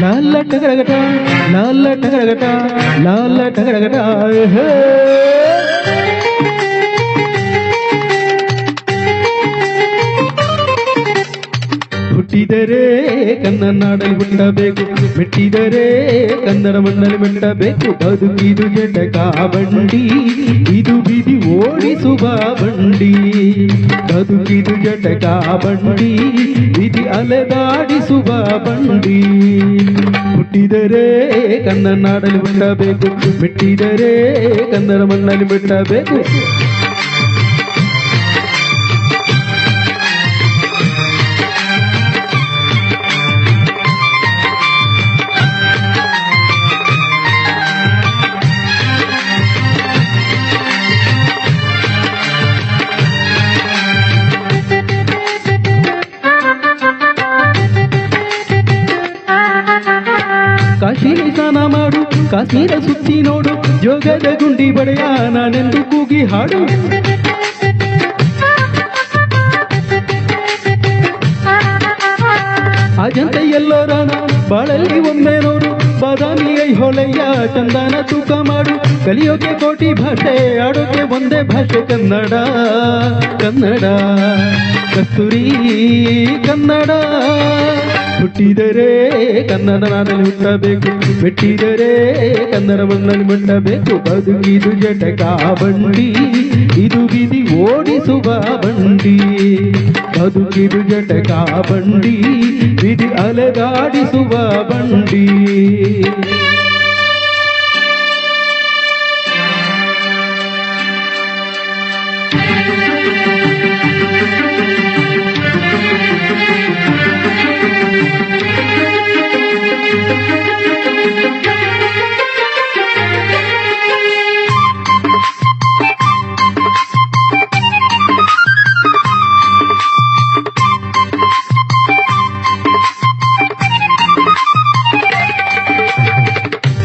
நல்ல டகரகட்டா நல்ல டகரகட்டா நல்ல டகரகட்டா ಕನ್ನಡ ನಾಡಲ್ಲಿ ಹುಟ್ಟಬೇಕು. ಮೆಟ್ಟಿದರೆ ಕನ್ನಡ ಮಣ್ಣಲ್ಲಿ ಮೆಟ್ಟಬೇಕು. ಬದುಕಿದು ಜಟಕ ಬಂಡಿ, ಇದು ಬಿದಿ ಓಡಿಸುವ ಬಂಡಿ. ಬದುಕಿದು ಜಟಕ ಬಂಡಿ, ಬಿದಿ ಅಲೆದಾಡಿಸುವ ಬಂಡಿ. ಹುಟ್ಟಿದರೆ ಕನ್ನಡ ನಾಡಲ್ಲಿ ಹುಟ್ಟಬೇಕು. ಮೆಟ್ಟಿದರೆ ಕನ್ನಡ ಮಣ್ಣಲ್ಲಿ ಮೆಟ್ಟಬೇಕು. ಸ್ನಾನ ಮಾಡು ಕಾಶ್ಮೀರ ಸುತ್ತಿ ನೋಡು, ಜೋಗದ ಗುಂಡಿ ಬಡೆಯ ನಾನೆಂದು ಕೂಗಿ ಹಾಡು. ಅಜಂತ ಎಲ್ಲೋರಾನ ಬಾಳಲ್ಲಿ ಒಮ್ಮೆ ನೋಡು ಬಾದಾಮಿ ಹೊಳೆಯ ಚಂದನ ತೂಕ ಮಾಡು. ಕಲಿಯೋಕೆ ಕೋಟಿ ಭಾಷೆ, ಆಡೋಕೆ ಒಂದೇ ಭಾಷೆ ಕನ್ನಡ ಕನ್ನಡ. ಕಸ್ತೂರಿ ಕನ್ನಡ ಹುಟ್ಟಿದರೆ ಕನ್ನಡ ನಾಡಲ್ಲಿ ಹುಟ್ಟಬೇಕು ಮೆಟ್ಟಿದರೆ ಕನ್ನಡ ಮಣ್ಣಲ್ಲಿ ಮುಟ್ಟಬೇಕು ಬದುಕಿದು ಜಟಕ ಬಂಡಿ ಇದು ಬಿದಿ ಓಡಿಸುವ ಬಂಡಿ ಬದುಕಿದು ಜಟಕ ಬಂಡಿ ಬಿದಿ ಅಲೆದಾಡಿಸುವ ಬಂಡಿ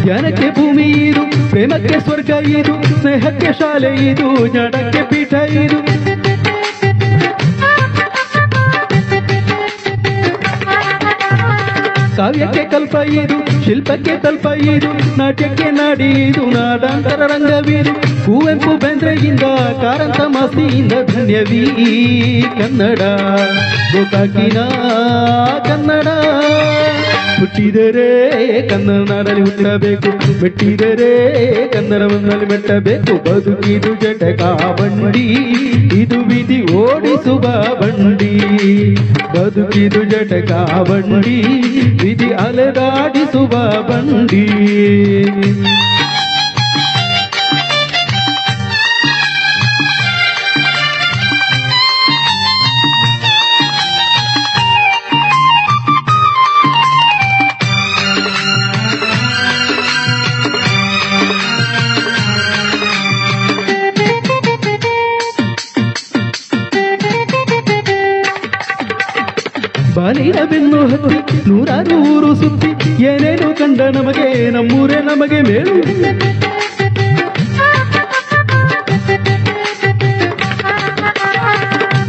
ಜ್ಞಾನಕ್ಕೆ ಭೂಮಿ ಇದು ಪ್ರೇಮಕ್ಕೆ ಸ್ವರ್ಗ ಇದು ಸ್ನೇಹಕ್ಕೆ ಶಾಲೆ ಇದು ಜಡಕ್ಕೆ ಪೀಠ ಇದು ಕಾವ್ಯಕ್ಕೆ ಕಲ್ಪ ಇದು ಶಿಲ್ಪಕ್ಕೆ ತಲ್ಪ ಇದು ನಾಟ್ಯಕ್ಕೆ ನಾಡಿ ಇದು ನಾಡಾಂತರ ರಂಗವೀರು ಕುವೆಂಪು ಬೆಂದ್ರೆಯಿಂದ ಕಾರಂತ ಮಾಸ್ತಿಯಿಂದ ಧನ್ಯವೀ ಕನ್ನಡ ಗೋಕಾಕಿನ ಕನ್ನಡ ಹುಟ್ಟಿದರೆ ಕನ್ನಡ ನಾಡಲ್ಲಿ ಹುಟ್ಟಬೇಕು. ಮೆಟ್ಟಿದರೆ ಕನ್ನಡವನ್ನಲ್ಲಿ ಮೆಟ್ಟಬೇಕು ಬದುಕಿದು ಜಟಕ ಬಂಡಿ, ಇದು ವಿಧಿ ಓಡಿಸುವ ಬಂಡಿ. ಬದುಕಿದು ಜಟಕ ಬಂಡಿ, ವಿಧಿ ಅಲೆದಾಡಿಸುವ ಬಂಡಿ. ಬಾಲಿನ ಬೆನ್ನು ನೂರಾರು ಊರು ಸುತ್ತಿ ಏನೇನು ಕಂಡ ನಮಗೆ, ನಮ್ಮೂರೇ ನಮಗೆ ಮೇಲು.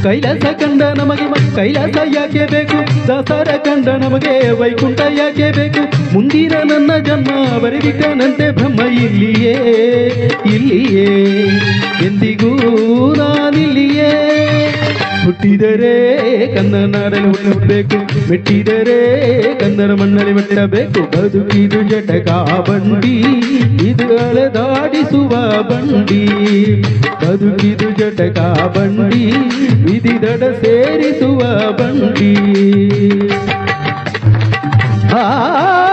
ಕೈಲಾಸ ಕಂಡ ನಮಗೆ ಕೈಲಾಸ ಯಾಕೆ ಬೇಕು? ದಾಸರ ಕಂಡ ನಮಗೆ ವೈಕುಂಠ ಯಾಕೆ ಬೇಕು? ಮುಂದಿನ ನನ್ನ ಜನ್ಮ ಬರೆದಿಟ್ಟನಂತೆ ಬ್ರಹ್ಮ ಇಲ್ಲಿಯೇ ಇಲ್ಲಿಯೇ. ಎಂದಿಗೂ ನಾನಿಲ್ಲಿಯೇ. ಹುಟ್ಟಿದರೆ ಕನ್ನಡ ಕಂದರ ಮೆಟ್ಟಿದರೆ ಕನ್ನಡ ಮಣ್ಣಲ್ಲಿ ಮೆಟ್ಟಬೇಕು ಬದುಕಿದು ಜಟಕ ಬಂಡಿ ಇದು ಅಳೆದಾಡಿಸುವ ಬಂಡಿ. ಬದುಕಿದು ಜಟಕ ಬಂಡಿ, ವಿಧಿ ದಡ ಸೇರಿಸುವ ಬಂಡಿ. ಆ